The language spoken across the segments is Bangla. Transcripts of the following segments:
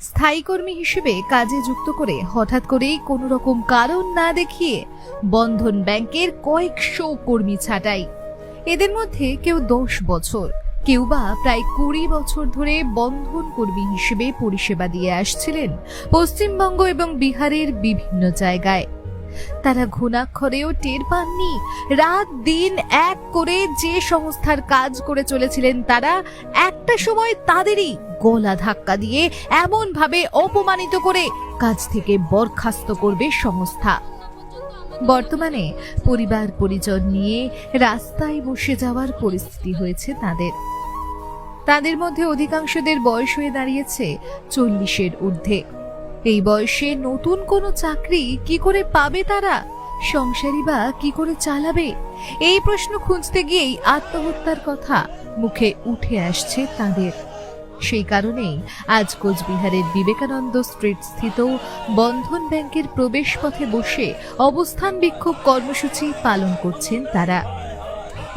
স্থায়ী কর্মী হিসেবে কাজে যুক্ত করে হঠাৎ করেই কোনো রকম কারণ না দেখিয়ে বন্ধন ব্যাংকের কয়েকশো কর্মী ছাঁটাই। এদের মধ্যে কেউ দশ বছর, কেউ বা প্রায় কুড়ি বছর ধরে বন্ধন কর্মী হিসেবে পরিষেবা দিয়ে আসছিলেন পশ্চিমবঙ্গ এবং বিহারের বিভিন্ন জায়গায়। তারা ঘুণাক্ষরেও টের পাননি। রাত দিন এক করে যে সংস্থার কাজ করে চলেছিলেন তারা, একটা সময় তাদেরই গলা ধাক্কা দিয়ে এমন ভাবে অপমানিত করে কাজ থেকে বরখাস্ত করবে সংস্থা। বর্তমানে পরিবার পরিজন নিয়ে রাস্তায় বসে যাওয়ার পরিস্থিতি হয়েছে তাদের। তাদের মধ্যে অধিকাংশদের বয়স হয়ে দাঁড়িয়েছে চল্লিশের ঊর্ধ্বে। এই বয়সে নতুন কোনো চাকরি কি করে পাবে তারা? সংসারই বা কি করে চালাবে? এই প্রশ্ন খুঁজতে গিয়েই আত্মহত্যার কথা মুখে উঠে আসছে তাদের। সেই কারণেই আজ কোচবিহারের বিবেকানন্দ স্ট্রিট স্থিত বন্ধন ব্যাংকের প্রবেশ পথে বসে অবস্থান বিক্ষোভ কর্মসূচি পালন করছেন তারা।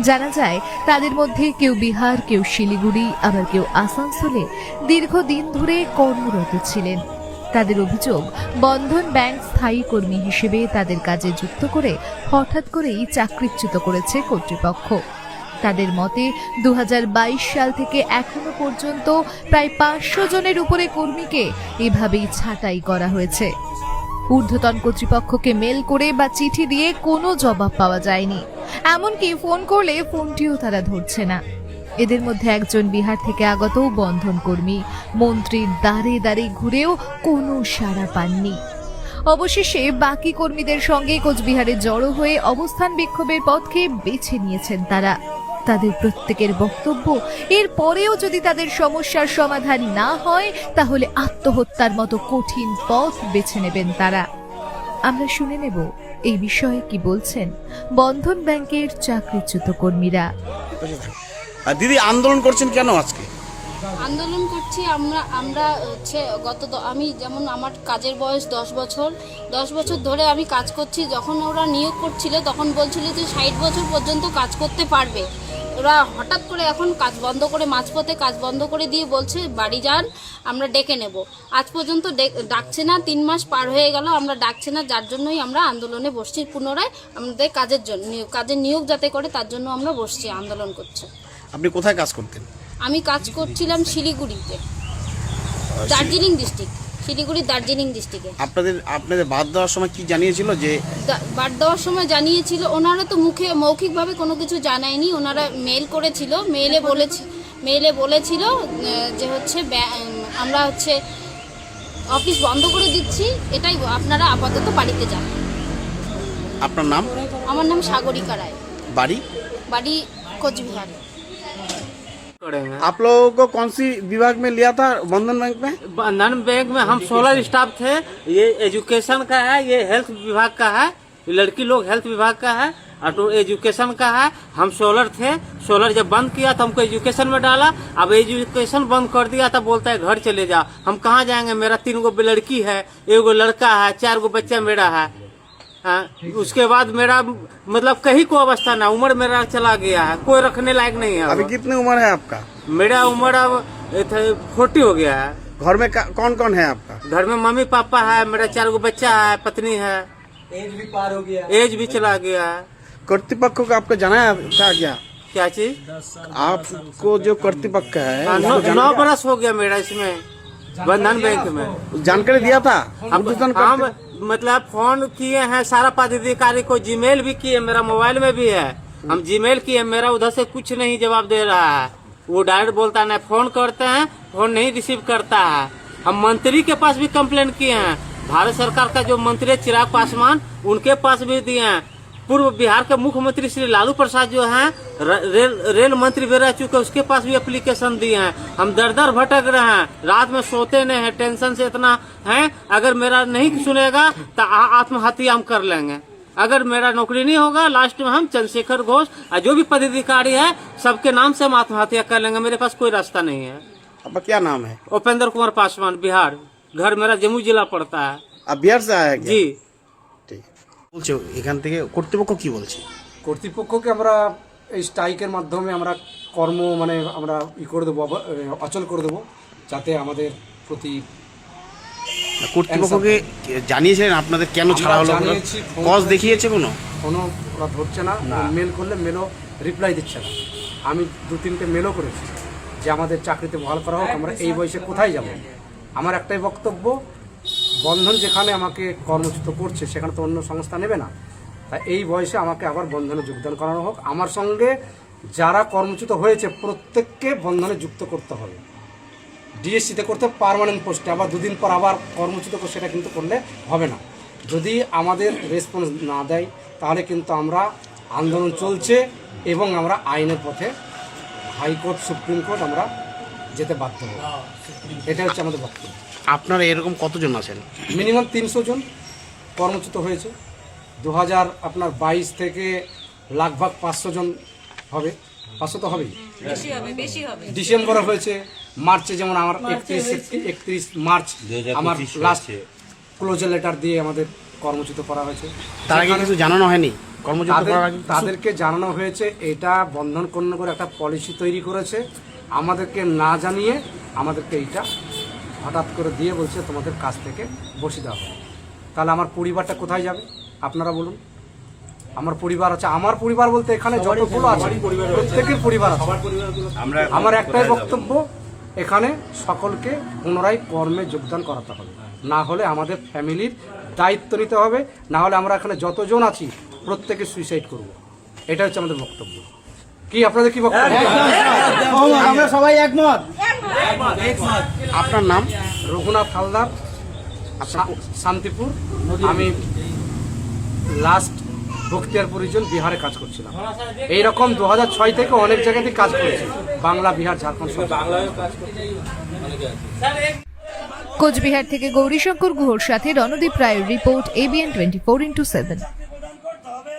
জানা যায়, তাদের মধ্যে কেউ বিহার, কেউ শিলিগুড়ি, আবার কেউ আসানসোলে দীর্ঘদিন ধরে কর্মরত ছিলেন। তাদের অভিযোগ, বন্ধন ব্যাংক স্থায়ী কর্মী হিসেবে তাদের কাজে যুক্ত করে হঠাৎ করেই চাকরিচ্যুত করেছে কর্তৃপক্ষ। তাদের মতে দু হাজার বাইশ সাল থেকে এখনও পর্যন্ত প্রায় পাঁচশো জনের উপরে কর্মীকে এভাবেই ছাঁটাই করা হয়েছে। ঊর্ধ্বতন কর্তৃপক্ষকে মেল করে বা চিঠি দিয়ে কোনো জবাব পাওয়া যায়নি। এমনকি ফোন করলে ফোনটিও তারা ধরছে না। এদের মধ্যে একজন বিহার থেকে আগত বন্ধন কর্মী। মন্ত্রীর দ্বারে দ্বারে ঘুরেও কোনো সাড়া পাননি। অবশেষে বাকি কর্মীদের সঙ্গে কোচবিহারে জড়ো হয়ে অবস্থান বিক্ষোভের পথকে বেছে নিয়েছেন তারা। তাদের প্রত্যেকের বক্তব্য, এর পরেও যদি তাদের সমস্যার সমাধান না হয়, তাহলে আত্মহত্যার মতো কঠিন পথ বেছে নেবেন তারা। আমরা শুনে নেব এই বিষয়ে কি বলছেন বন্ধন ব্যাংকের চাকরিচ্যুত কর্মীরা। আর দিদি আন্দোলন করছেন কেন আজকে? আন্দোলন করছি আমরা আমরা হচ্ছে গত আমি যেমন আমার কাজের বয়স দশ বছর দশ বছর ধরে আমি কাজ করছি। যখন ওরা নিয়োগ করছিল, তখন বলছিল যে ষাট বছর পর্যন্ত কাজ করতে পারবে। ওরা হঠাৎ করে এখন কাজ বন্ধ করে, মাঝপথে কাজ বন্ধ করে দিয়ে বলছে, বাড়ি যান, আমরা ডেকে নেব। আজ পর্যন্ত ডাকছে না, তিন মাস পার হয়ে গেল, আমরা ডাকছে না, যার জন্যই আমরা আন্দোলনে বসছি। পুনরায় আমাদের কাজের জন্য কাজের নিয়োগ যাতে করে, তার জন্য আমরা বসছি, আন্দোলন করছি। আপনি কোথায় কাজ করতেন? আমি কাজ করছিলাম শিলিগুড়িতে। দার্জিলিং ডিস্ট্রিক্ট শিলিগুড়ি দার্জিলিং ডিস্ট্রিক্টে আপনাদের আপনাদের বাদ দেওয়ার সময় কি জানিয়েছিল যে বাদ দেওয়ার সময় জানিয়েছিল ওনারা তো মুখে মৌখিকভাবে কোনো কিছু জানায়নি ওনারা মেল করেছিল মেলে বলেছি মেলে বলেছিল যে হচ্ছে আমরা হচ্ছে অফিস বন্ধ করে দিচ্ছি এটাই আপনারা আপাতত বাড়িতে যান। আপনার নাম? আমার নাম সাগরিকা রায়। বাড়ি? বাড়ি কোচবিহার। करेंगे आप लोगों को कौन सी विभाग में लिया था? बंधन बैंक में? बंधन बैंक में हम सोलह स्टाफ थे। ये एजुकेशन का है ये हेल्थ विभाग का है। लड़की लोग हेल्थ विभाग का है और एजुकेशन का है। हम सोलर थे। सोलर जब बंद किया तो हमको एजुकेशन में डाला। अब एजुकेशन बंद कर दिया तो बोलता है घर चले जाओ हम कहाँ जाएँगे? मेरा तीन गो लड़की है एक गो लड़का है चार गो बच्चा मेरा है। हाँ, उसके बाद मेरा मतलब कहीं को अवस्था ना उम्र मेरा चला गया है कोई रखने लायक नहीं है अभी। कितनी उम्र है आपका? मेरा उम्र अब फोर्टी हो गया है। घर में कौन कौन है आपका? घर में मम्मी पापा है मेरा चार गो बच्चा है पत्नी है। एज भी पार हो गया। एज भी चला गया है। कर्तृपक्ष को आपको जाना था क्या क्या? चीज़? आपको जो कर्तृपक्ष है हाँ, नौ नौ बरस हो गया मेरा इसमें बंधन बैंक में। जानकारी दिया था? हम कर्तृ- मतलब फ़ोन किए हैं, सारा पदाधिकारी को जीमेल भी किए, मेरा मोबाइल में भी है। हम जीमेल किए, मेरा उधर से कुछ नहीं जवाब दे रहा है। वो डायरेक्ट बोलता है ना फ़ोन करते हैं, फ़ोन नहीं रिसीव करता है। हम मंत्री के पास भी कंप्लेन किए हैं। भारत सरकार का जो मंत्री है, चिराग पासवान, उनके पास भी दिए हैं। पूर्व बिहार के मुख्यमंत्री श्री लालू प्रसाद जो हैं रेल रेल मंत्री भी रह चुके उसके पास भी एप्लीकेशन दिए हैं। हम दर दर भटक रहे हैं। रात में सोते नहीं हैं टेंशन से इतना है अगर मेरा नहीं सुनेगा तो आत्महत्या हम कर लेंगे। अगर मेरा नौकरी नहीं होगा लास्ट में हम चंद्रशेखर घोष और जो भी पदाधिकारी है सबके नाम से हम आत्महत्या कर लेंगे। मेरे पास कोई रास्ता नहीं है। आपका क्या नाम है? उपेंद्र कुमार पासवान बिहार। घर मेरा जम्मू जिला पड़ता है। आप बिहार से आया जी। বলছে এখান থেকে কর্তৃপক্ষ কি বলছে? কর্তৃপক্ষকে আমরা এই স্ট্রাইকের মাধ্যমে আমরা কর্ম মানে আমরা ই করে দেবো অচল করে দেবো যাতে আমাদের প্রতি কর্তৃপক্ষকে জানিয়েছেন আপনাদের কেন ছাড়া হলো কজ দেখিয়েছে কোনো? কোনো ওরা ধরছে না মেল করলে মেলও রিপ্লাই দিচ্ছে না। আমি দু তিনটে মেলও করেছি যে আমাদের চাকরিতে বহাল করা হোক আমরা এই বয়সে কোথায় যাব? আমার একটাই বক্তব্য বন্ধন যেখানে আমাকে কর্মচ্যুত করছে সেখানে তো অন্য সংস্থা নেবে না। তাই এই বয়সে আমাকে আবার বন্ধনে যোগদান করানো হোক। আমার সঙ্গে যারা কর্মচ্যুত হয়েছে প্রত্যেককে বন্ধনে যুক্ত করতে হবে। ডিএসসিতে করতে পারমানেন্ট পোস্টে আবার দুদিন পর আবার কর্মচ্যুত করে সেটা কিন্তু করলে হবে না। যদি আমাদের রেসপন্স না দেয় তাহলে কিন্তু আমরা আন্দোলন চলছে এবং আমরা আইনের পথে হাইকোর্ট সুপ্রিম কোর্ট আমরা যেতে বাধ্য হব। এটা হচ্ছে আমাদের বক্তব্য। আপনারা এরকম কতজন আছেন? মিনিমাম তিনশো জন কর্মচ্যুত হয়েছে। দু হাজার আপনার বাইশ থেকে লাগভাগ পাঁচশো জন হবে। পাঁচশো তো হবেই। ডিসেম্বরে হয়েছে মার্চে যেমন আমার একত্রিশ একত্রিশ মার্চ আমার লাস্ট ক্লোজার লেটার দিয়ে আমাদের কর্মচ্যুত করা হয়েছে। তার আগে কিছু জানানো হয়নি? তাদেরকে জানানো হয়েছে এটা বন্ধন কন্য করে একটা পলিসি তৈরি করেছে। আমাদেরকে না জানিয়ে আমাদেরকে এইটা হঠাৎ করে দিয়ে বলছে তোমাদের কাছ থেকে বসে দেওয়া হবে তাহলে আমার পরিবারটা কোথায় যাবে আপনারা বলুন আমার পরিবার আছে আমার পরিবার বলতে এখানে যতগুলো আছে প্রত্যেকের পরিবার আছে আমার একটাই বক্তব্য এখানে সকলকে পুনরায় কর্মে যোগদান করাতে হবে না হলে আমাদের ফ্যামিলির দায়িত্ব নিতে হবে না হলে আমরা এখানে যতজন আছি প্রত্যেকে সুইসাইড করব এটা হচ্ছে আমাদের বক্তব্য কি আপনাদের কি বক্তব্য আমরা সবাই একমত আপনার নাম? রঘুনাথ হালদার। শান্তিপুর। আমি লাস্ট বখতিয়ারপুর রিজন বিহারে কাজ করছিলাম। এইরকম দু হাজার ছয় থেকে অনেক জায়গাতেই কাজ করেছি। বাংলা বিহার ঝাড়খণ্ড কোচবিহার থেকে গৌরীশঙ্কর গুহর সাথে রণদীপ রায়ের report ABN twenty four into seven.